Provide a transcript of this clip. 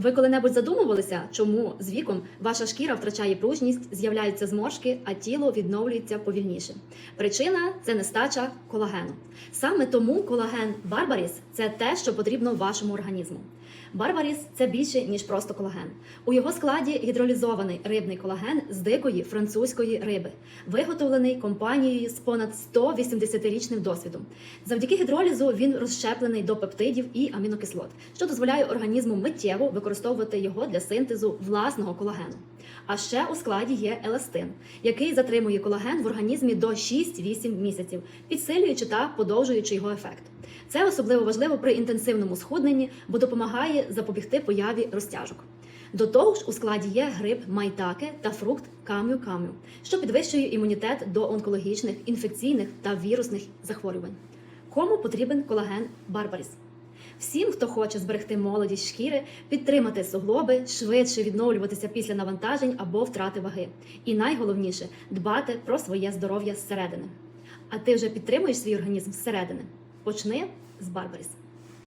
Ви коли-небудь задумувалися, чому з віком ваша шкіра втрачає пружність, з'являються зморшки, а тіло відновлюється повільніше? Причина це нестача колагену. Саме тому колаген Барбаріс це те, що потрібно вашому організму. Барбаріс це більше ніж просто колаген. У його складі гідролізований рибний колаген з дикої французької риби, виготовлений компанією з понад 180-річним досвідом. Завдяки гідролізу він розщеплений до пептидів і амінокислот, що дозволяє організму миттєво використовувати його для синтезу власного колагену. А ще у складі є еластин, який затримує колаген в організмі до 6-8 місяців, підсилюючи та подовжуючи його ефект. Це особливо важливо при інтенсивному схудненні, бо допомагає запобігти появі розтяжок. До того ж, у складі є гриб майтаке та фрукт кам'ю-кам'ю, що підвищує імунітет до онкологічних, інфекційних та вірусних захворювань. Кому потрібен колаген Барбаріс? Всім, хто хоче зберегти молодість шкіри, підтримати суглоби, швидше відновлюватися після навантажень або втрати ваги. І найголовніше дбати про своє здоров'я зсередини. А ти вже підтримуєш свій організм зсередини? Почни з Барбаріс.